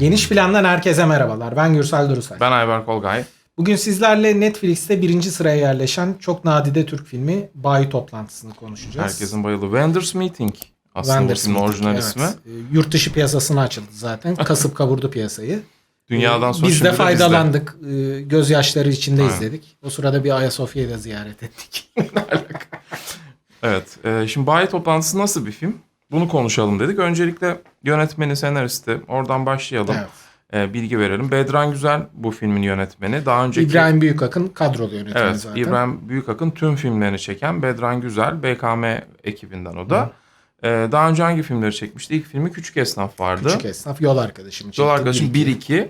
Geniş plandan herkese merhabalar. Ben Gürsel Durusay. Ben Ayber Kolgay. Bugün sizlerle Netflix'te birinci sıraya yerleşen çok nadide Türk filmi Bayi Toplantısı'nı konuşacağız. Herkesin bayıldığı Wenders Meeting. Aslında Wenders bu filmin orijinal evet. ismi. Ee, Yurt dışı piyasasına açıldı zaten. Kasıp kavurdu piyasayı. Dünyadan sonra Biz de de faydalandık. Ee, Gözyaşları içinde Aynen. izledik. O sırada bir Ayasofya'yı da ziyaret ettik. Evet. e, şimdi Bayi Toplantısı nasıl bir film? Bunu konuşalım dedik. Öncelikle yönetmeni, senaristi. Oradan başlayalım. evet. E, bilgi verelim. Bedran Güzel bu filmin yönetmeni. Daha önceki... İbrahim Büyükakın kadrolu yönetmeni Evet, zaten. İbrahim Büyükak'ın tüm filmlerini çeken Bedran Güzel, BKM ekibinden o da. E, daha önce hangi filmleri çekmişti? İlk filmi Küçük Esnaf vardı. Küçük esnaf yol arkadaşım. Yol çekti. arkadaşım Bir iki. 1-2.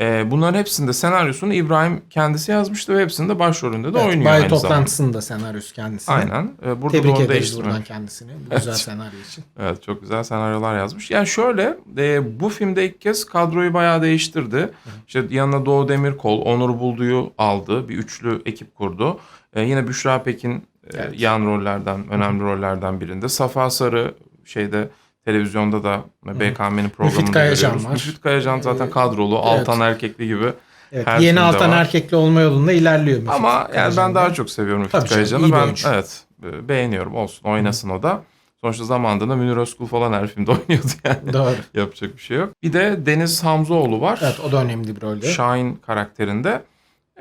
Ee, bunların hepsinde senaryosunu İbrahim kendisi yazmıştı ve hepsinde başrolünde de Evet, oynuyor aynı zamanda. toplantısının da senaryosu kendisi. Aynen. Ee, burada Tebrik ederiz buradan kendisini. Bu güzel Evet. senaryo için. Evet çok güzel senaryolar yazmış. Yani şöyle e, bu filmde ilk kez kadroyu bayağı değiştirdi. İşte yanına Doğu Demirkol, Onur Buldu'yu aldı. Bir üçlü ekip kurdu. E, yine Büşra Pekin Evet. yan rollerden, önemli rollerden birinde. Safa Sarı şeyde televizyonda da BKM'nin programında Kayacan görüyoruz. var. Müfit Kayacan zaten Ee, kadrolu. evet. Altan Erkekli gibi. Evet, Her yeni Altan var. Erkekli olma yolunda ilerliyor. Müfit Ama yani ben Kayacan'da. daha çok seviyorum Tabii Müfit canım, Kayacan'ı. bir Ben evet e, beğeniyorum. Olsun oynasın o da. Sonuçta zamanında Münir Özkul falan her filmde oynuyordu yani. Doğru. Yapacak bir şey yok. Bir de Deniz Hamzoğlu var. Evet o da önemli bir rolde. Şahin karakterinde.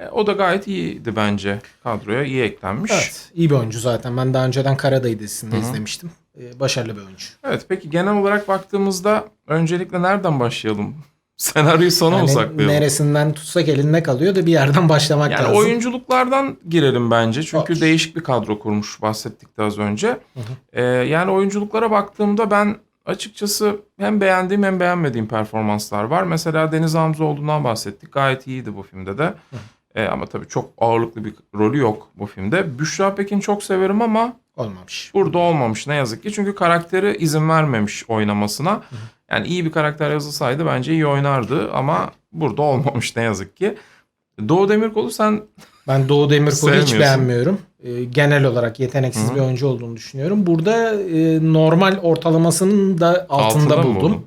E, o da gayet iyiydi bence. Kadroya iyi eklenmiş. Evet. Evet iyi bir oyuncu zaten. Ben daha önceden Karadayı dizisinde izlemiştim. Ee, başarılı bir oyuncu. peki genel olarak baktığımızda öncelikle nereden başlayalım? Senaryoyu sona mı Yani saklayalım? neresinden tutsak elinde kalıyor da bir yerden başlamak Yani lazım. oyunculuklardan girelim bence. Çünkü Olur. değişik bir kadro kurmuş bahsettik de az önce. Ee, yani oyunculuklara baktığımda ben açıkçası hem beğendiğim hem beğenmediğim performanslar var. Mesela Deniz Hamzoğlu'ndan bahsettik. Gayet iyiydi bu filmde de. Ee, ama tabii çok ağırlıklı bir rolü yok bu filmde. Büşra Pekin çok severim ama Olmamış. burada olmamış ne yazık ki. Çünkü karakteri izin vermemiş oynamasına. Yani iyi bir karakter yazılsaydı bence iyi oynardı ama burada olmamış ne yazık ki. Doğu Demirkol'u sen Ben Doğu Demirkol'u hiç beğenmiyorum. Ee, genel olarak yeteneksiz Hı hı. bir oyuncu olduğunu düşünüyorum. Burada e, normal ortalamasının da altında, mı buldum. buldun?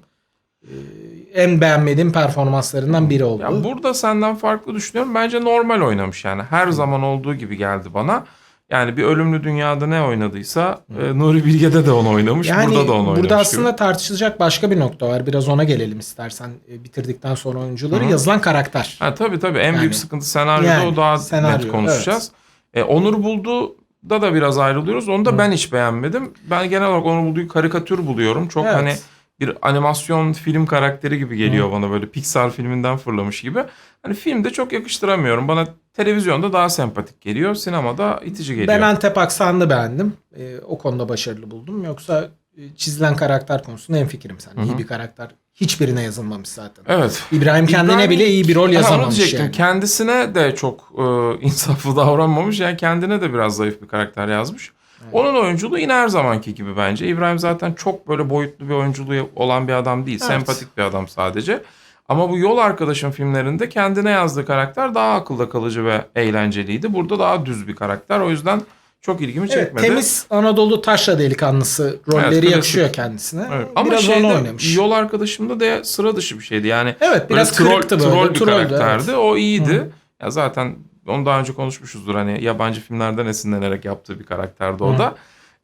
En beğenmediğim performanslarından biri oldu. Ya burada senden farklı düşünüyorum. Bence normal oynamış yani. Her zaman olduğu gibi geldi bana. Yani bir ölümlü dünyada ne oynadıysa e, Nuri Bilge'de de onu oynamış. Yani burada da onu oynamış. burada gibi. aslında tartışılacak başka bir nokta var. Biraz ona gelelim istersen e, bitirdikten sonra oyuncuları. Hı hı. Yazılan karakter. Ha, tabii tabii en Yani- büyük sıkıntı senaryoda Yani, o daha senaryo, net konuşacağız. E, Onur Buldu da da biraz ayrılıyoruz. Onu da ben hiç beğenmedim. Ben genel olarak Onur Buldu'yu karikatür buluyorum. Çok Evet. hani bir animasyon film karakteri gibi geliyor bana böyle Pixar filminden fırlamış gibi. Hani filmde çok yakıştıramıyorum. Bana televizyonda daha sempatik geliyor. Sinemada itici geliyor. Ben Antep aksanını beğendim. E, o konuda başarılı buldum. Yoksa e, çizilen karakter konusunda en fikrim sen. İyi bir karakter. Hiçbirine yazılmamış zaten. Evet. İbrahim kendine İbrahim- bile iyi bir rol yazamamış yani. Kendisine de çok e, insaflı davranmamış. Yani kendine de biraz zayıf bir karakter yazmış. Onun oyunculuğu yine her zamanki gibi bence. İbrahim zaten çok böyle boyutlu bir oyunculuğu olan bir adam değil. Evet. Sempatik bir adam sadece. Ama bu Yol Arkadaşım filmlerinde kendine yazdığı karakter daha akılda kalıcı ve eğlenceliydi. Burada daha düz bir karakter. O yüzden çok ilgimi Evet, çekmedi. temiz Anadolu taşra delikanlısı rolleri klasik. yakışıyor kendisine. Evet. Ama Biraz şeyde, onu oynamış. Yol Arkadaşımda da sıra dışı bir şeydi. Yani Evet biraz troll, kırıktı böyle. troll bir Trolldü, karakterdi. evet. O iyiydi. Ya zaten onu daha önce konuşmuşuzdur. Hani yabancı filmlerden esinlenerek yaptığı bir karakterdi o da.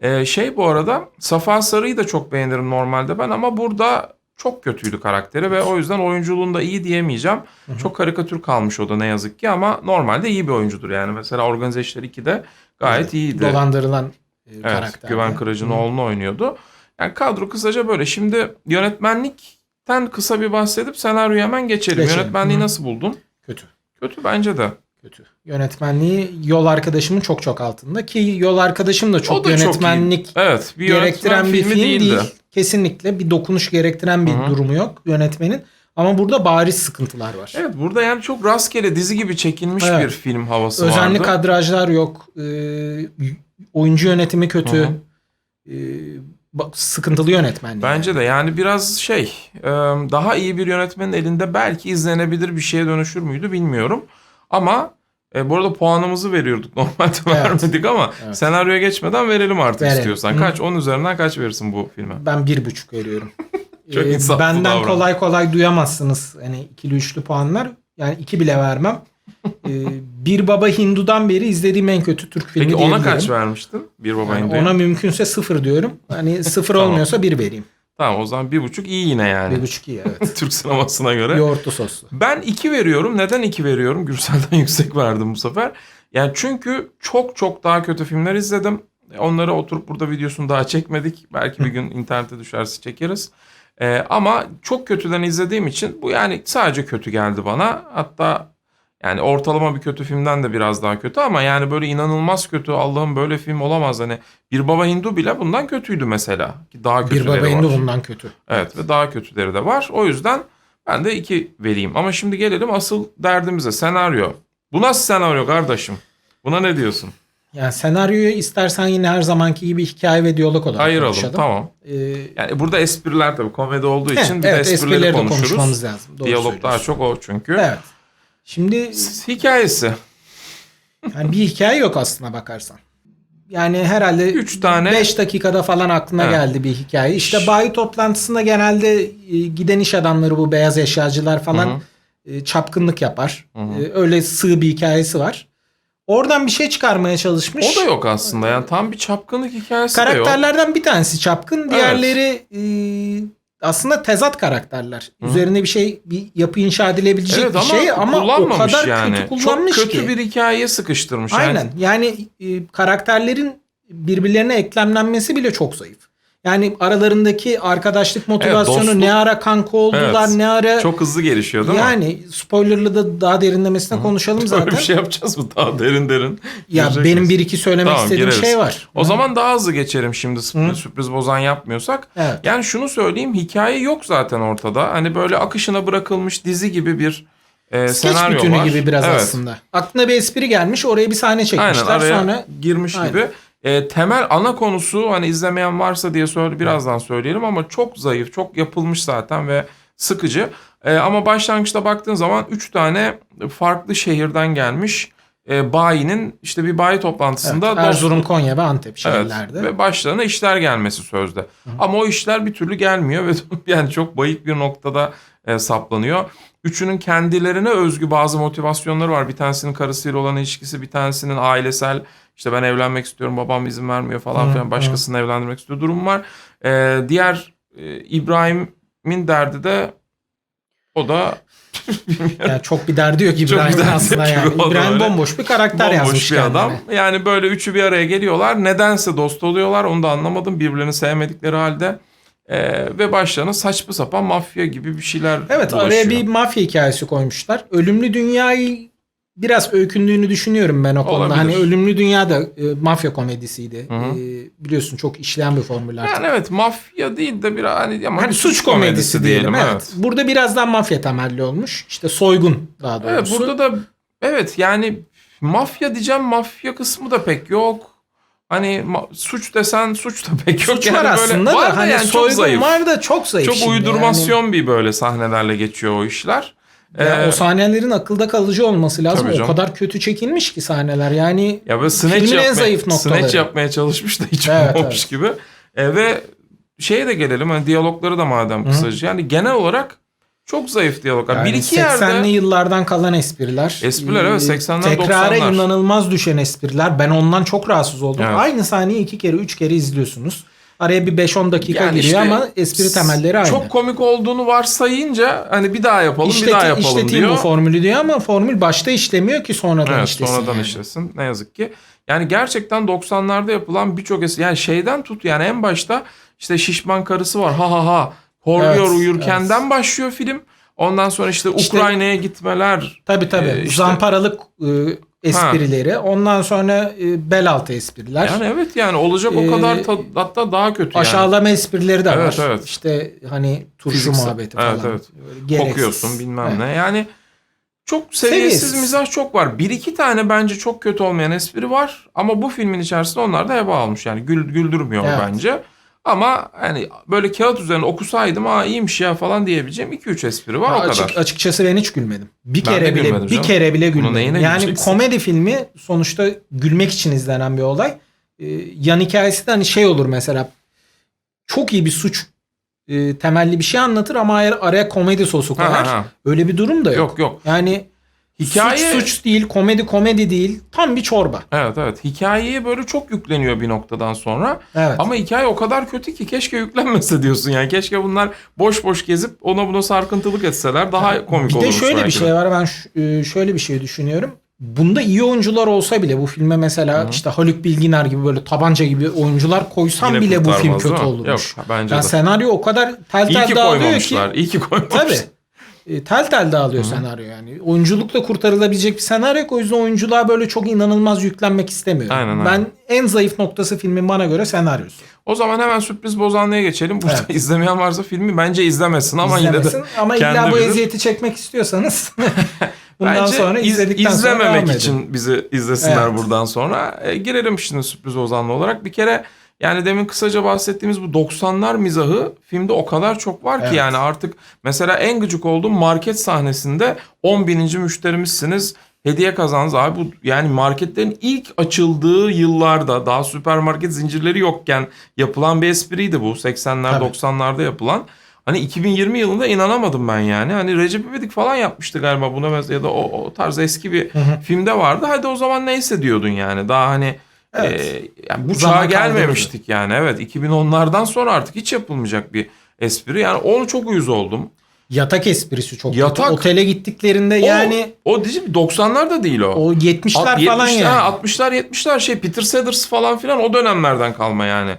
Ee, şey bu arada Safa Sarı'yı da çok beğenirim normalde ben ama burada çok kötüydü karakteri ve o yüzden oyunculuğunda iyi diyemeyeceğim. Çok karikatür kalmış o da ne yazık ki ama normalde iyi bir oyuncudur yani. Mesela Organize İşler 2'de gayet iyiydi. Dolandırılan e, Evet, karakter. Güven Kıracı'nın oğlunu oynuyordu. Yani kadro kısaca böyle. Şimdi yönetmenlikten kısa bir bahsedip senaryoya hemen geçelim. Geçelim. Yönetmenliği Hı. nasıl buldun? Kötü. Kötü bence de. Kötü. Yönetmenliği yol arkadaşımın çok çok altında ki yol arkadaşım da çok da çok iyi. yönetmenlik Evet, bir gerektiren yönetmen bir film değildi. değil. Kesinlikle bir dokunuş gerektiren bir Hı hı. durumu yok yönetmenin. Ama burada bariz sıkıntılar var. Evet, burada yani çok rastgele dizi gibi çekilmiş Evet. bir film havası Özenli vardı. kadrajlar yok. Ee, oyuncu yönetimi kötü. Hı hı. Bak- sıkıntılı yönetmen. Bence de yani biraz şey e, daha iyi bir yönetmenin elinde belki izlenebilir bir şeye dönüşür müydü bilmiyorum. Ama e, bu arada puanımızı veriyorduk normalde Evet. vermedik ama Evet. senaryoya geçmeden verelim artık Verelim. istiyorsan. Hı. Kaç 10 üzerinden kaç verirsin bu filme? Ben bir buçuk veriyorum. Çok Ee, benden davran. kolay kolay duyamazsınız hani ikili üçlü puanlar. Yani iki bile vermem. Ee, bir Baba Hindu'dan beri izlediğim en kötü Türk filmi Peki ona kaç vermiştin? Bir baba Yani Hindu'ya. ona mümkünse sıfır diyorum. Hani sıfır Tamam. olmuyorsa bir vereyim. Tamam o zaman bir buçuk iyi yine yani. Bir buçuk iyi evet. Türk sinemasına göre. Yoğurtlu soslu. Ben 2 veriyorum. Neden 2 veriyorum? Gürsel'den yüksek verdim bu sefer. Yani çünkü çok çok daha kötü filmler izledim. Onları oturup burada videosunu daha çekmedik. Belki bir gün internete düşerse çekeriz. Ee, ama çok kötüden izlediğim için bu yani sadece kötü geldi bana. Hatta yani ortalama bir kötü filmden de biraz daha kötü ama yani böyle inanılmaz kötü. Allah'ım böyle film olamaz. Hani Bir Baba Hindu bile bundan kötüydü mesela. Ki daha Bir kötüleri Baba Hindu var. bundan kötü. Evet ve daha kötüleri de var. O yüzden ben de 2 vereyim. Ama şimdi gelelim asıl derdimize. Senaryo. Bu nasıl senaryo kardeşim? Buna ne diyorsun? Yani senaryoyu istersen yine her zamanki gibi hikaye ve diyalog olarak Ayıralım konuşalım. tamam. Ee, Yani burada espriler tabii komedi olduğu heh, için bir evet, de esprileri, de konuşuruz. konuşmamız lazım. Doğru Diyalog daha çok o çünkü. Evet. Şimdi Hikayesi. yani bir hikaye yok aslına bakarsan. Yani herhalde Üç tane- 5 dakikada falan aklına Evet. geldi bir hikaye. İşte bayi toplantısında genelde e, giden iş adamları bu beyaz eşyacılar falan Hı e, çapkınlık yapar. Hı hı. E, Öyle sığ bir hikayesi var. Oradan bir şey çıkarmaya çalışmış. O da yok aslında. Yani tam bir çapkınlık hikayesi de yok. Karakterlerden bir tanesi çapkın, diğerleri e, aslında tezat karakterler. Hı. Üzerine bir şey, bir yapı inşa edilebilecek Evet bir ama, şey ama o kadar yani. kötü kullanmış çok kötü ki. bir hikayeye sıkıştırmış. Yani Aynen. Yani e, karakterlerin birbirlerine eklemlenmesi bile çok zayıf. Yani aralarındaki arkadaşlık motivasyonu dostluk- ne ara kanka oldular, Evet. ne ara çok hızlı gelişiyor değil mi? yani spoilerlı da daha derinlemesine konuşalım zaten. Böyle bir şey yapacağız mı daha derin derin? ya Girecek benim miyiz? bir iki söylemek Tamam, istediğim gireriz. şey var. O zaman daha hızlı geçelim şimdi sürpriz, sürpriz bozan yapmıyorsak. Evet. Yani şunu söyleyeyim hikaye yok zaten ortada. Hani böyle akışına bırakılmış dizi gibi bir e, Skeç senaryo bütünü var. gibi biraz Evet. aslında. Aklına bir espri gelmiş oraya bir sahne çekmişler Aynen araya sonra girmiş Aynen. gibi. E, temel ana konusu hani izlemeyen varsa diye söyle, birazdan söyleyelim ama çok zayıf, çok yapılmış zaten ve sıkıcı. E, ama başlangıçta baktığın zaman 3 tane farklı şehirden gelmiş e, bayinin işte bir bayi toplantısında evet, Erzurum, Konya ve Antep Evet şehirlerde. ve başlarına işler gelmesi sözde. Ama o işler bir türlü gelmiyor ve yani çok bayık bir noktada e, saplanıyor. Üçünün kendilerine özgü bazı motivasyonları var. Bir tanesinin karısıyla olan ilişkisi, bir tanesinin ailesel işte ben evlenmek istiyorum babam izin vermiyor falan Hı, filan hı. başkasını evlendirmek istiyor durum var. E, diğer e, İbrahim'in derdi de o da Yani çok bir derdi yok bir İbrahim'in aslında yok yani. İbrahim öyle. bomboş bir karakter yazmış Bomboş bir adam. kendine. Yani böyle üçü bir araya geliyorlar. Nedense dost oluyorlar. Onu da anlamadım. Birbirlerini sevmedikleri halde. Ee, ve başlarına saçma sapan mafya gibi bir şeyler Evet bulaşıyor. araya bir mafya hikayesi koymuşlar. Ölümlü Dünya'yı biraz öykündüğünü düşünüyorum ben o konuda. Olabilir. Hani Ölümlü Dünya da e, mafya komedisiydi. Hı hı. E, biliyorsun çok işleyen bir formül artık. Yani evet mafya değil de bir hani ama Hani suç komedisi, diyelim. Evet. Burada birazdan mafya temelli olmuş. İşte soygun daha doğrusu. Evet burada da evet yani mafya diyeceğim mafya kısmı da pek yok. Hani suç desen suç da pek yok. Suç yani var böyle, aslında var da hani yani çok soygun zayıf. var da çok zayıf Çok uydurmasyon bir böyle sahnelerle geçiyor o işler. Ya Ee, o sahnelerin akılda kalıcı olması lazım. O kadar kötü çekilmiş ki sahneler. Yani Ya böyle snatch, Filmin en yapmaya, zayıf noktaları. snatch yapmaya çalışmış da hiç Evet, olmamış gibi. E, ve şeye de gelelim hani diyalogları da madem kısaca. Yani genel olarak çok zayıf diyaloglar. Yani bir iki 80'li yerde yıllardan kalan espriler. Espriler, evet, Ee, 80'ler, Tekrara 90'lar. inanılmaz düşen espriler. Ben ondan çok rahatsız oldum. Evet. Aynı sahneyi iki kere üç kere izliyorsunuz. Araya bir 5-10 dakika Yani giriyor işte ama espri temelleri aynı. çok komik olduğunu varsayınca hani bir daha yapalım bir İşleti- daha yapalım işleteyim diyor. bu formülü diyor ama formül başta işlemiyor ki sonradan Evet işlesin. sonradan yani. işlesin ne yazık ki. Yani gerçekten 90'larda yapılan birçok espri yani şeyden tut yani en başta işte şişman karısı var ha ha ha horluyor Evet, uyurkenden başlıyor film. Ondan sonra işte, İşte- Ukrayna'ya gitmeler Tabii tabii. Ee, işte- Zamparalık e, esprileri. Ondan sonra e, bel altı espriler. Yani evet yani olacak o Ee, kadar ta- hatta daha kötü yani. Aşağılama esprileri de Evet, var. evet. İşte hani turşu Fiziksel. muhabbeti Evet, falan. evet. Böyle gereksiz. Kokuyorsun bilmem Evet. ne. Yani çok seviyesiz Seviyesiz. mizah çok var. Bir iki tane bence çok kötü olmayan espri var. Ama bu filmin içerisinde onlar da heba almış. Yani gül, güldürmüyor Evet. bence. Ama hani böyle kağıt üzerine okusaydım ha iyiymiş ya falan diyebileceğim 2-3 espri var Ya o kadar. açık- açıkçası ben hiç gülmedim. Bir Ben kere bile bir canım. kere bile gülmedim. Yani komedi filmi sonuçta gülmek için izlenen bir olay. Ee, yan hikayesi de hani şey olur mesela çok iyi bir suç e, temelli bir şey anlatır ama araya, komedi sosu Ha, koyar. ha. Öyle bir durum da yok. Yok yok. Yani Hikaye suç suç değil, komedi komedi değil. Tam bir çorba. Evet evet. Hikayeye böyle çok yükleniyor bir noktadan sonra. Evet. Ama hikaye o kadar kötü ki keşke yüklenmese diyorsun yani. Keşke bunlar boş boş gezip ona buna sarkıntılık etseler daha komik bir olurmuş. de şöyle bir belki şey var. Ben e, şöyle bir şey düşünüyorum. Bunda iyi oyuncular olsa bile bu filme mesela işte Haluk Bilginer gibi böyle tabanca gibi oyuncular koysam Yine bile bu film kötü olurmuş. Yok bence Yani de. senaryo o kadar tel İyi tel ki dağılıyor ki. koymamışlar. İyi ki koymamışlar. Tabii. E, tel tel dağılıyor senaryo yani. Oyunculukla kurtarılabilecek bir senaryo yok. O yüzden oyunculuğa böyle çok inanılmaz yüklenmek istemiyorum. Aynen, ben aynen. en zayıf noktası filmin bana göre senaryosu. O zaman hemen sürpriz bozanlığa geçelim. Burada Evet. izlemeyen varsa filmi bence izlemesin ama İzlemesin. yine de ama illa bu bilir. eziyeti çekmek istiyorsanız bundan Bence sonra iz- izledikten sonra izlememek edin. için bizi izlesinler Evet. buradan sonra. E, girelim şimdi sürpriz ozanlı olarak. Bir kere yani demin kısaca bahsettiğimiz bu 90'lar mizahı filmde o kadar çok var ki Evet. yani artık mesela en gıcık olduğum market sahnesinde 10 bininci müşterimizsiniz. Hediye kazandınız abi bu yani marketlerin ilk açıldığı yıllarda daha süpermarket zincirleri yokken yapılan bir espriydi bu 80'ler Tabii. 90'larda yapılan. Hani 2020 yılında inanamadım ben yani. Hani Recep İvedik falan yapmıştı galiba buna ya da o, o tarz eski bir hı. filmde vardı. Hadi o zaman neyse diyordun yani. Daha hani Evet. e, yani bu Zaman çağa gelmemiştik yani. Evet 2010'lardan sonra artık hiç yapılmayacak bir espri. Yani onu çok uyuz oldum. Yatak esprisi çok Yatak- kötü. Otele gittiklerinde O, yani o dizi 90'lar değil o. o 70'ler At- falan 70'ler, yani. ha, 60'lar 70'ler şey Peter Sellers falan filan o dönemlerden kalma yani.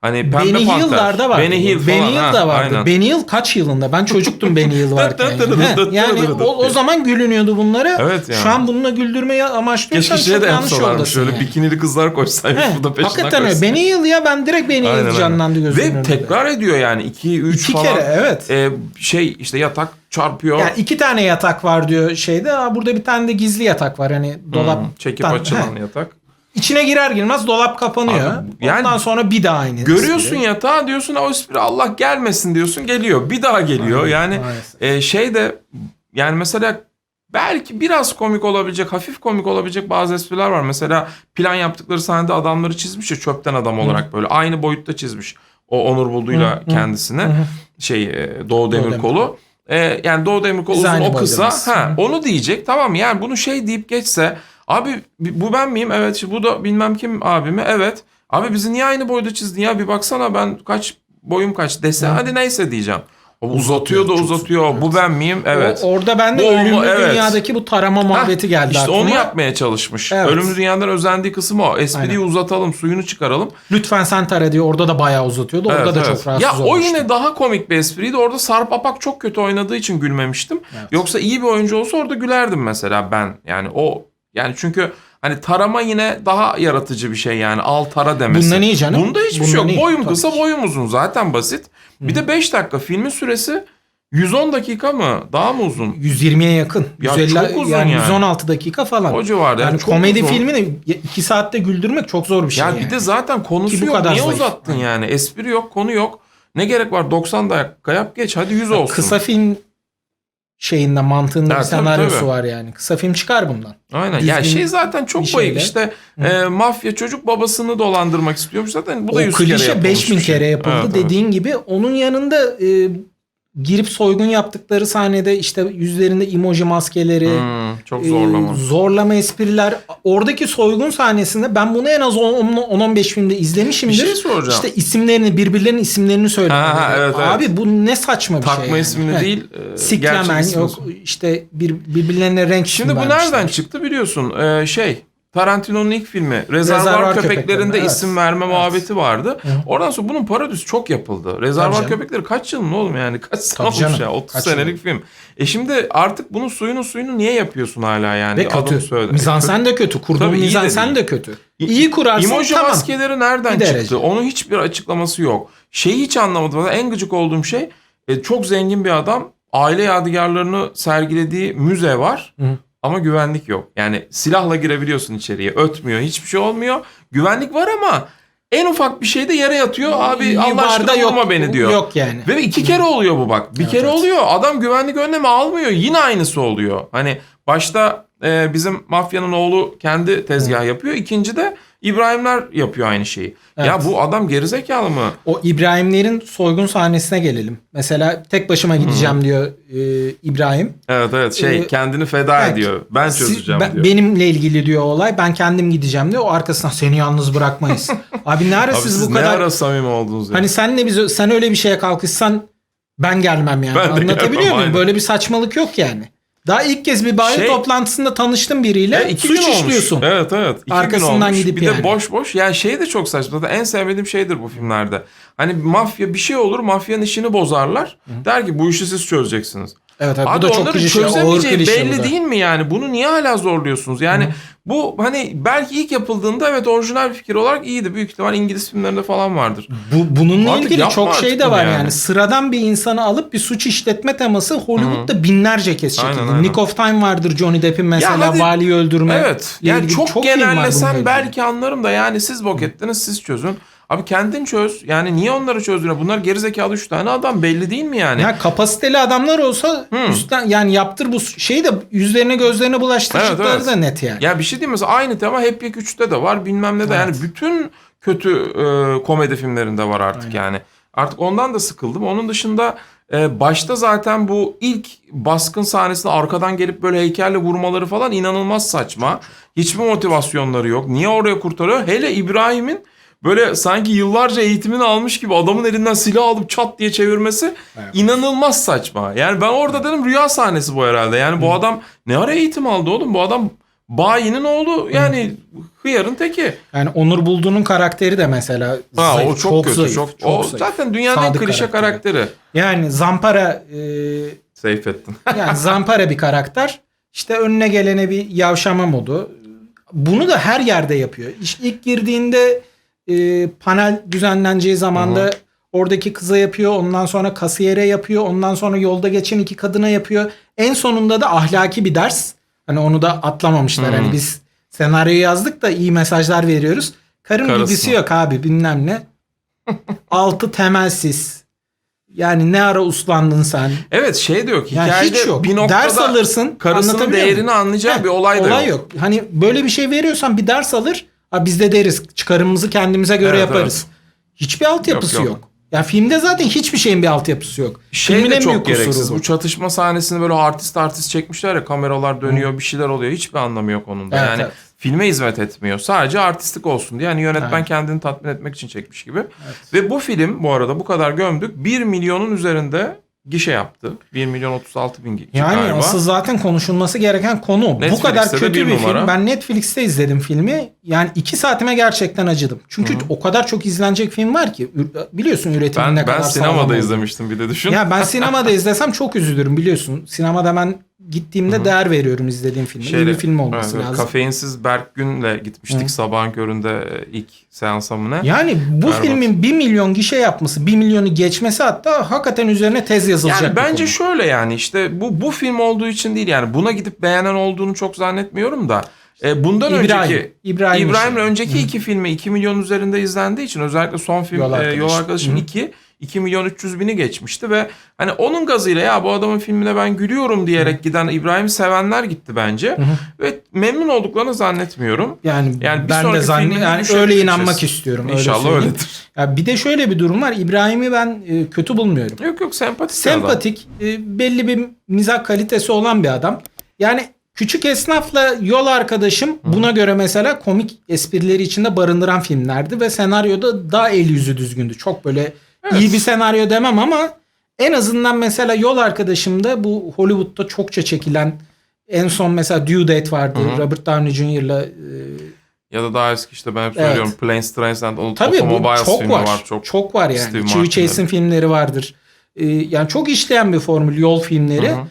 Hani Pembe Benny Panter. Hill'larda vardı. Benny Hill Benny falan. Hill ha, da vardı. aynen. Benny Hill kaç yılında? Ben çocuktum Benny Hill varken. Yani. o, o zaman gülünüyordu bunlara. Evet yani. Şu an bununla güldürmeyi amaçlıyorsan Keşke çok de yanlış yoldasın Şöyle yani. bikinili kızlar koysaymış. Heh, bu da peşinden Hakikaten öyle. Benny Hill ya ben direkt Benny Hill canlandı gözümün Ve tekrar ediyor yani 2 3 İki falan. kere evet. E, şey işte yatak çarpıyor. Yani iki tane yatak var diyor şeyde. Aa, burada bir tane de gizli yatak var. Hani dolap Hmm, çekip açılan yatak. İçine girer girmez dolap kapanıyor. Abi, yani- Ondan sonra bir daha aynı. Görüyorsun espri. yatağı diyorsun o espri Allah gelmesin diyorsun geliyor. Bir daha geliyor. Aynen, yani maalesef. e, şey de yani mesela belki biraz komik olabilecek, hafif komik olabilecek bazı espriler var. Mesela plan yaptıkları sahnede adamları çizmiş ya çöpten adam olarak böyle aynı boyutta çizmiş. O Onur Buldu'yla Hı, hı. kendisini. Hı hı. Şey e, Doğu Demirkol'u. E, yani Doğu Demirkol uzun o kısa. Ha, Hı. onu diyecek. Tamam yani bunu şey deyip geçse abi bu ben miyim? Evet bu da bilmem kim abimi. Evet. Abi bizi niye aynı boyda çizdin ya bir baksana ben kaç boyum kaç dese Hı. hadi neyse diyeceğim. O uzatıyor da uzatıyor. Bu ben miyim? Evet. O- orada ben de Bu ölümlü evet. dünyadaki bu tarama muhabbeti geldi işte aklıma. onu yapmaya çalışmış. Evet. Ölümlü dünyadan özendiği kısım o. Espriyi Aynen. uzatalım, suyunu çıkaralım. Lütfen sen tara diyor. Orada da bayağı uzatıyordu. Orada Evet, da evet. çok rahatsız Ya o olmuştum. yine daha komik bir espriydi. Orada Sarp Apak çok kötü oynadığı için gülmemiştim. Evet. Yoksa iyi bir oyuncu olsa orada gülerdim mesela ben. Yani o yani çünkü hani tarama yine daha yaratıcı bir şey yani. Al tara demesi. Bundan iyi canım. Bunda hiçbir Bundan şey yok. iyi, Boyum kısa, boyum uzun. Zaten basit. Bir de 5 dakika. Filmin süresi 110 dakika mı? Daha mı uzun? 120'ye yakın. Ya 150, çok uzun yani. 116 dakika falan. O civarda. yani Yani komedi uzun. filmini 2 saatte güldürmek çok zor bir şey. Ya yani. bir de zaten konusu yok. kadar Niye zayıf. uzattın yani? Espri yok, konu yok. Ne gerek var? 90 dakika yap geç. Hadi 100 olsun. Kısa film şeyinde mantığında Ha, bir tabii, senaryosu tabii. var yani. Kısa film çıkar bundan. Aynen. Düzgün ya şey zaten çok bayık. İşte e, mafya çocuk babasını dolandırmak istiyormuş. Zaten bu da o 100 kere klişe yapılmış 5000 bir şey. kere yapıldı Evet, evet. dediğin gibi onun yanında e, girip soygun yaptıkları sahnede işte yüzlerinde emoji maskeleri Hmm, çok e, zorlama. zorlama espriler oradaki soygun sahnesinde ben bunu en az 10-15 filmde bir izlemişimdir. şey soracağım. İşte isimlerini birbirlerinin isimlerini söylüyor. Ha, ha, evet, evet. Abi bu ne saçma bir şey. Takma yani. ismini Evet. değil. E, Siklemen gerçek ismini yok işte bir, birbirlerine renk Şimdi bu nereden çıktı biliyorsun? Ee, şey Tarantino'nun ilk filmi Rezervar, Rezervar Köpeklerinde evet. isim verme Evet. muhabbeti vardı. Hı. Oradan sonra bunun parodisi çok yapıldı. Rezervar. Köpekleri kaç yılın oğlum yani? Kaç sene Tabii olmuş canım. ya? 30 Kaç senelik yıl? film. E şimdi artık bunun suyunu suyunu niye yapıyorsun hala yani? Ve kötü. söyledi. Mizansen de kötü. Kurduğun mizansen de kötü. İyi kurarsın Emoji tamam. maskeleri nereden Bir çıktı? derece. Onun hiçbir açıklaması yok. Şeyi hiç anlamadım. En gıcık olduğum şey e, çok zengin bir adam aile yadigarlarını sergilediği müze var. Hı. Ama güvenlik yok. Yani silahla girebiliyorsun içeriye. Ötmüyor. Hiçbir şey olmuyor. Güvenlik var ama en ufak bir şeyde yere yatıyor. Abi Allah aşkına vurma beni diyor. Yok yani. Ve iki kere oluyor bu bak. Bir Evet, kere evet. oluyor. Adam güvenlik önlemi almıyor. Yine aynısı oluyor. Hani başta e, bizim mafyanın oğlu kendi tezgah yapıyor. İkinci de İbrahimler yapıyor aynı şeyi. Evet. Ya bu adam gerizekalı mı? O İbrahimlerin soygun sahnesine gelelim. Mesela tek başıma gideceğim diyor e, İbrahim. Evet evet şey Ee, kendini feda evet. ediyor. Ben çözeceğim ben- diyor. Benimle ilgili diyor olay. Ben kendim gideceğim diyor. O arkasından seni yalnız bırakmayız. Abi ne ara Abi siz bu ne kadar ara samimi oldunuz ya? Hani senle biz sen öyle bir şeye kalkışsan ben gelmem yani. Ben Anlatabiliyor gelmem, muyum? aynen. Böyle bir saçmalık yok yani. Daha ilk kez bir bayi Şey- toplantısında tanıştım biriyle. E, iki suç gün olmuş. işliyorsun. Evet evet. İki Arkasından gün olmuş. gidip bir yani. de boş boş. Yani şey de çok saçma. Zaten en sevmediğim şeydir bu filmlerde. Hani mafya bir şey olur. Mafyanın işini bozarlar. Der ki bu işi siz çözeceksiniz. Evet, bu Abi da çok klişe, ağır klişe bu belli değil mi yani? Bunu niye hala zorluyorsunuz? Yani bu hani belki ilk yapıldığında evet orijinal bir fikir olarak iyiydi. Büyük ihtimal İngiliz filmlerinde falan vardır. Bu, bununla Artık ilgili çok şey de var yani. yani. Sıradan bir insanı alıp bir suç işletme teması Hollywood'da binlerce kez Aynen, çekildi. aynen. Nick of Time vardır Johnny Depp'in mesela hadi- valiyi öldürme. Evet. Yani çok, bununla genellesem belki anlarım da yani siz bok ettiniz siz çözün. Abi kendin çöz. Yani niye onları çözdün? Bunlar gerizekalı 3 tane adam belli değil mi yani? Ya kapasiteli adamlar olsa üstten yani yaptır bu şeyi de yüzlerine gözlerine bulaştıracakları Evet, evet. da net yani. Ya bir şey diyeyim mesela aynı tema Happy 3'te de var bilmem ne de yani bütün kötü e, komedi filmlerinde var artık yani. Artık ondan da sıkıldım. Onun dışında e, başta zaten bu ilk baskın sahnesinde arkadan gelip böyle heykelle vurmaları falan inanılmaz saçma. Hiçbir motivasyonları yok. Niye oraya kurtarıyor? Hele İbrahim'in böyle sanki yıllarca eğitimini almış gibi adamın elinden silah alıp çat diye çevirmesi inanılmaz saçma. Yani ben orada dedim rüya sahnesi bu herhalde. Yani bu adam ne ara eğitim aldı oğlum? Bu adam bayinin oğlu yani hıyarın teki. Yani Onur Bulduğu'nun karakteri de mesela Ha, zayıf, o çok, kötü. zayıf, çok, o zayıf. zaten dünyanın Sadık en klişe karakteri. karakteri. Yani Zampara e, Seyfettin. yani Zampara bir karakter. İşte önüne gelene bir yavşama modu. Bunu da her yerde yapıyor. İlk girdiğinde e, panel düzenleneceği zamanda oradaki kıza yapıyor. Ondan sonra kasiyere yapıyor. Ondan sonra yolda geçen iki kadına yapıyor. En sonunda da ahlaki bir ders. Hani onu da atlamamışlar. Hani biz senaryoyu yazdık da iyi mesajlar veriyoruz. Karın Karısına. gibisi yok abi bilmem ne. Altı temelsiz. Yani ne ara uslandın sen? Evet şey de yok. Yani Hikayede hiç yok. bir noktada ders alırsın. karısının değerini muyum? anlayacağı Heh, bir olay da olay yok. yok. Hani böyle bir şey veriyorsan bir ders alır. Ha biz de deriz çıkarımımızı kendimize göre Evet, yaparız. Hiçbir altyapısı Yok, yok. yok. Ya filmde zaten hiçbir şeyin bir altyapısı yok. Şey Filmin de en büyük çok kusuru gereksiz. bu. Bu çatışma sahnesini böyle artist artist çekmişler ya kameralar dönüyor bir şeyler oluyor. Hiçbir anlamı yok onun da. Evet, yani evet. filme hizmet etmiyor. Sadece artistik olsun diye. Yani yönetmen Evet. kendini tatmin etmek için çekmiş gibi. Ve bu film bu arada bu kadar gömdük. 1 milyonun üzerinde gişe yaptı. 1 milyon 36 bin gi- Yani galiba. asıl zaten konuşulması gereken konu. bu Netflix'te kadar de kötü bir bir, numara. film. Ben Netflix'te izledim filmi. Yani iki saatime gerçekten acıdım. Çünkü o kadar çok izlenecek film var ki. Biliyorsun üretimin ben, ne ben kadar sağlam sinemada izlemiştim bir de düşün. Ya ben sinemada izlesem çok üzülürüm biliyorsun. Sinemada ben gittiğimde değer veriyorum izlediğim filme. İyi bir film olması evet, lazım. Kafeinsiz Berk Gün'le gitmiştik sabahın köründe e, ilk seansa mı ne? Yani bu Berbat. filmin 1 milyon gişe yapması, 1 milyonu geçmesi hatta hakikaten üzerine tez yazılacak Yani bence konu. şöyle yani işte bu bu film olduğu için değil yani buna gidip beğenen olduğunu çok zannetmiyorum da e, bundan İbrahim, önceki İbrahim İbrahim'le işi. önceki iki filmi 2 milyon üzerinde izlendiği için özellikle son film Yol. Yol Arkadaşım Hı. 2 2 milyon 300 bini geçmişti ve hani onun gazıyla ya bu adamın filmine ben gülüyorum diyerek giden İbrahim'i sevenler gitti bence ve memnun olduklarını zannetmiyorum. Yani, Yani ben de zannet yani öyle inanmak istiyorum. öyle İnşallah söyleyeyim. öyledir. Ya bir de şöyle bir durum var. İbrahim'i ben e, kötü bulmuyorum. Yok yok sempatik bir adam. Sempatik, e, belli bir mizah kalitesi olan bir adam. Yani küçük esnafla yol arkadaşım buna göre mesela komik esprileri içinde barındıran filmlerdi ve senaryoda daha el yüzü düzgündü. Çok böyle iyi bir senaryo demem ama en azından mesela yol arkadaşımda bu Hollywood'da çokça çekilen en son mesela Due Date vardı. Robert Downey Jr.'la e, Ya da daha eski işte ben hep Evet. söylüyorum Planes, Trains and Automobiles çok filmi var. var. Çok, Çok, var yani. Steve Chase'in filmleri vardır. Ee, yani çok işleyen bir formül yol filmleri. Hı hı.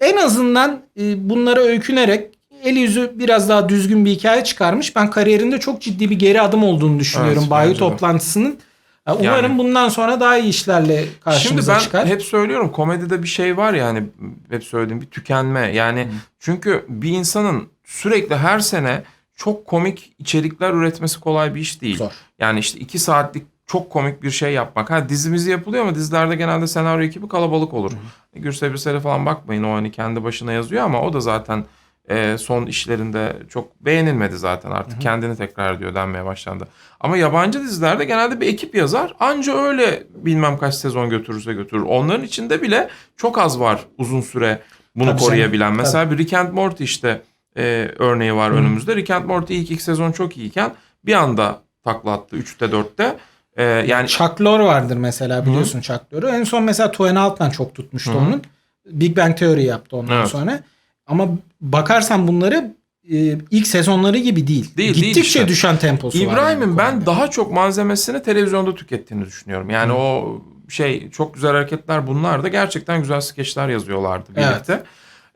En azından e, bunlara öykünerek el yüzü biraz daha düzgün bir hikaye çıkarmış. Ben kariyerinde çok ciddi bir geri adım olduğunu düşünüyorum. Evet, de. toplantısının. Ya Umarım Yani- bundan sonra daha iyi işlerle Şimdi karşımıza ben çıkar. hep söylüyorum komedide bir şey var yani hep söylediğim bir tükenme. Yani çünkü bir insanın sürekli her sene çok komik içerikler üretmesi kolay bir iş değil. Zor. Yani işte iki saatlik çok komik bir şey yapmak. Ha dizimizi yapılıyor ama dizilerde genelde senaryo ekibi kalabalık olur. Gürsel Birsel'e falan bakmayın o hani kendi başına yazıyor ama o da zaten e, son işlerinde çok beğenilmedi zaten artık. Kendini tekrar ediyor denmeye başlandı. Ama yabancı dizilerde genelde bir ekip yazar. Anca öyle bilmem kaç sezon götürürse götürür. Onların içinde bile çok az var uzun süre bunu Tabii koruyabilen. tabii. Mesela bir Rick and Morty işte e, örneği var önümüzde. Rick and Morty ilk iki sezon çok iyiyken bir anda takla attı 3'te 4'te. E, yani Chuck Lorre vardır mesela biliyorsun Chuck Lorre'u. En son mesela Twain Altman çok tutmuştu Hı hı. onun. Big Bang Theory yaptı ondan Evet. sonra. Ama bakarsan bunları e, ilk sezonları gibi değil. Değil, değil Gittikçe işte. düşen temposu var. İbrahim'in yani ben daha çok malzemesini televizyonda tükettiğini düşünüyorum. Yani Hı. o şey çok güzel hareketler bunlar da gerçekten güzel skeçler yazıyorlardı Evet.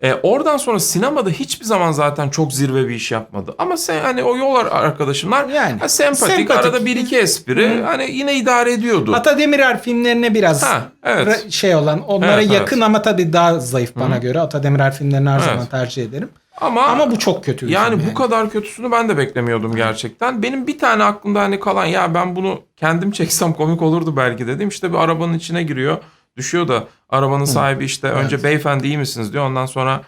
E, oradan sonra sinemada hiçbir zaman zaten çok zirve bir iş yapmadı. Ama sen hani o yol arkadaşımlar yani ha, sempatik, Sempatik. arada bir iki espri Hı. hani yine idare ediyordu. Ata Demirer filmlerine biraz Ha, evet. şey olan onlara Evet, yakın ama tabii daha zayıf bana Hı. göre. Ata Demirer filmlerini her Evet. zaman tercih ederim. Ama, Ama bu çok kötü yani film bu kadar kötüsünü ben de beklemiyordum gerçekten. Benim bir tane aklımda hani kalan ya ben bunu kendim çeksem komik olurdu belki dedim. İşte bir arabanın içine giriyor. Düşüyor da arabanın sahibi işte önce Evet. beyefendi iyi misiniz diyor. Ondan sonra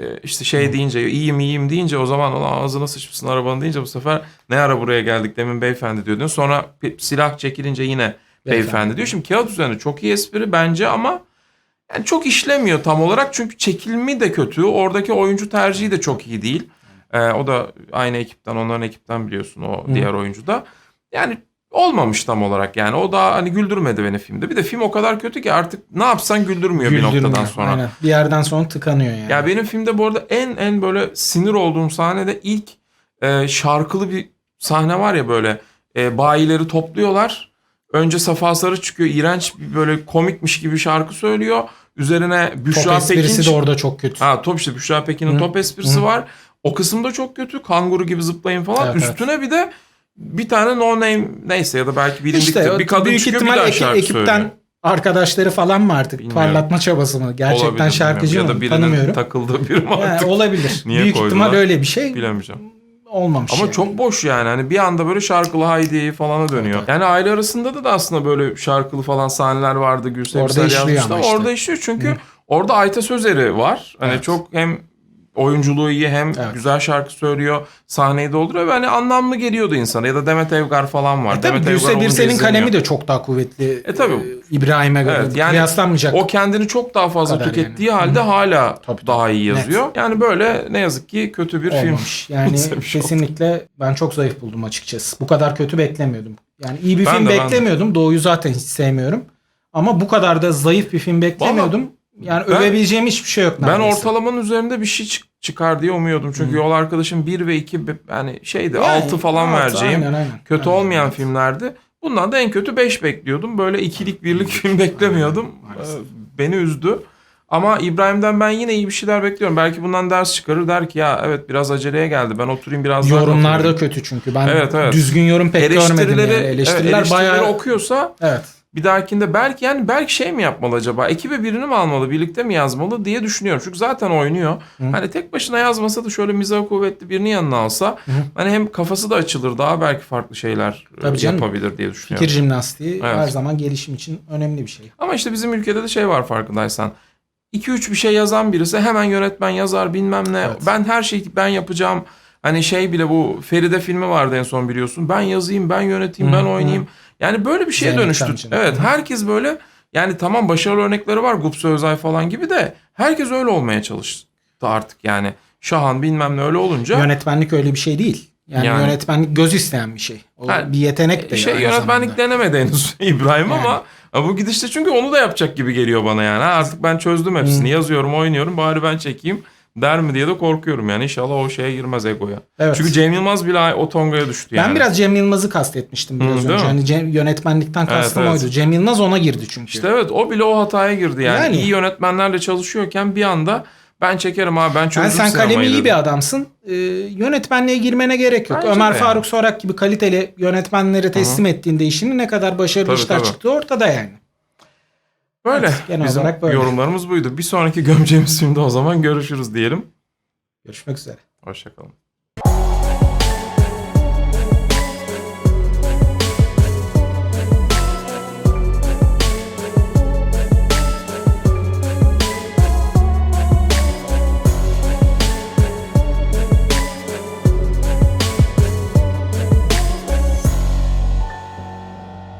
e, işte şey deyince iyiyim iyiyim deyince o zaman ulan ağzına sıçmışsın arabanın deyince bu sefer ne ara buraya geldik demin beyefendi diyor. diyor. Sonra silah çekilince yine beyefendi, Beyefendi. diyor. Şimdi kağıt üzerinde çok iyi espri bence ama yani çok işlemiyor tam olarak çünkü çekilimi de kötü. Oradaki oyuncu tercihi de çok iyi değil. Ee, o da aynı ekipten onların ekipten biliyorsun o Hı. diğer oyuncu da. Yani olmamış tam olarak yani o da hani güldürmedi beni filmde. Bir de film o kadar kötü ki artık ne yapsan güldürmüyor, bir Güldürmüyor. noktadan sonra. Aynen. Bir yerden sonra tıkanıyor yani. Ya benim filmde bu arada en en böyle sinir olduğum sahne de ilk e, şarkılı bir sahne var ya böyle e, bayileri topluyorlar. Önce Safa Sarı çıkıyor. iğrenç bir böyle komikmiş gibi şarkı söylüyor. Üzerine Top Büşra esprisi Pekin. de orada çok kötü. Ha top işte Büşra Pekin'in top esprisi Hı. var. O kısımda çok kötü. Kanguru gibi zıplayın falan. Evet, evet. Üstüne bir de bir tane no name neyse ya da belki bilindiktir. İşte bir kadın büyük çıkıyor bir ihtimal daha eki- şarkı ekipten söylüyor. arkadaşları falan mı artık? Bilmiyorum. Parlatma çabası mı? Gerçekten Olabilir, şarkıcı bilmiyorum. mı? Ya da Tanımıyorum. takıldığı biri mi Yani artık olabilir. Niye büyük koydular? ihtimal öyle bir şey bilemeyeceğim. olmamış. Ama yani. çok boş yani. Hani bir anda böyle şarkılı Haydi falana dönüyor. Evet. Yani aile arasında da, da aslında böyle şarkılı falan sahneler vardı. Gülsem Orada işliyor yazmıştı ama işte. orada işliyor. Çünkü orada Ayta Sözeri var. Hani Evet. çok hem oyunculuğu iyi hem Evet. güzel şarkı söylüyor. Sahneyi dolduruyor ve hani anlamlı geliyordu insana. Ya da Demet Evgar falan var. E tabii Demet Gülse Birsel'in kalemi de çok daha kuvvetli. E tabii. İbrahim'e göre. Evet, yani Kıyaslanmayacak. O kendini çok daha fazla tükettiği yani. halde hala Tabii, daha iyi Net. yazıyor. Yani böyle ne yazık ki kötü bir film. olmamış. Yani izlemiş olduk. kesinlikle ben çok zayıf buldum açıkçası. Bu kadar kötü beklemiyordum. Yani iyi bir Ben film de, ben beklemiyordum. Doğu'yu zaten hiç sevmiyorum. Ama bu kadar da zayıf bir film beklemiyordum. yani ben- övebileceğim hiçbir şey yok Ben neredeyse. ortalamanın üzerinde bir şey çık- çıkar diye umuyordum. Çünkü yol arkadaşım 1 ve 2 yani şeydi Yani, 6 falan altı, vereceğim. aynen, aynen. Kötü Aynen, olmayan evet. filmlerdi. Bundan da en kötü 5 bekliyordum. Böyle ikilik birlik film beklemiyordum. maalesef. Ee, Beni üzdü. Ama İbrahim'den ben yine iyi bir şeyler bekliyorum. Belki bundan ders çıkarır der ki ya evet biraz aceleye geldi. Ben oturayım biraz daha Yorumlar da oturayım." kötü çünkü. Ben Evet, evet. düzgün yorum pek görmedim. eleştirileri, Yani. evet, Eleştiriler eleştirileri bayağı... okuyorsa Evet. Bir dahakinde belki yani belki şey mi yapmalı acaba? Ekibe birini mi almalı, birlikte mi yazmalı diye düşünüyorum. Çünkü zaten oynuyor. Hı. Hani tek başına yazmasa da şöyle mizah kuvvetli birini yanına alsa Hı. hani hem kafası da açılır daha belki farklı şeyler e, Tabii canım. yapabilir diye düşünüyorum. Fikir jimnastiği Evet. her zaman gelişim için önemli bir şey. Ama işte bizim ülkede de şey var farkındaysan. 2-3 bir şey yazan birisi hemen yönetmen yazar bilmem ne. Evet. Ben her şeyi ben yapacağım. Hani şey bile bu Feride filmi vardı en son biliyorsun. Ben yazayım, ben yöneteyim, Hı, ben hı. Yani böyle bir şeye dönüştü. Evet, herkes böyle yani tamam başarılı örnekleri var Gupse Özay falan gibi de herkes öyle olmaya çalıştı artık yani. Şahan bilmem ne öyle olunca. Yönetmenlik öyle bir şey değil. Yani, Yani- yönetmenlik göz isteyen bir şey. O Ha, bir yetenek de şey yönetmenlik zamanda. denemedi henüz İbrahim Yani. ama bu gidişte çünkü onu da yapacak gibi geliyor bana yani. Ha, Artık ben çözdüm hepsini. Yazıyorum, oynuyorum. Bari ben çekeyim der mi diye de korkuyorum yani. İnşallah o şeye girmez egoya. Evet. Çünkü Cem Yılmaz bile o tongaya düştü yani. Ben biraz Cem Yılmaz'ı kastetmiştim biraz Hı, önce. Hani Cem, yönetmenlikten kastım evet. oydu. Cem Yılmaz ona girdi çünkü. İşte evet o bile o hataya girdi yani. Yani. İyi yönetmenlerle çalışıyorken bir anda ben çekerim abi ben çözdüm yani sen kalemi iyi dedi. bir adamsın. Ee, yönetmenliğe girmene gerek yok. Bence Ömer Faruk Sorak gibi kaliteli yönetmenleri teslim ettiğinde işini ne kadar başarılı Tabii, işler tabii. çıktığı ortada yani. Böyle. Evet, genel Bizim olarak böyle. yorumlarımız buydu. Bir sonraki gömeceğimiz filmde o zaman görüşürüz diyelim. Görüşmek üzere. Hoşçakalın.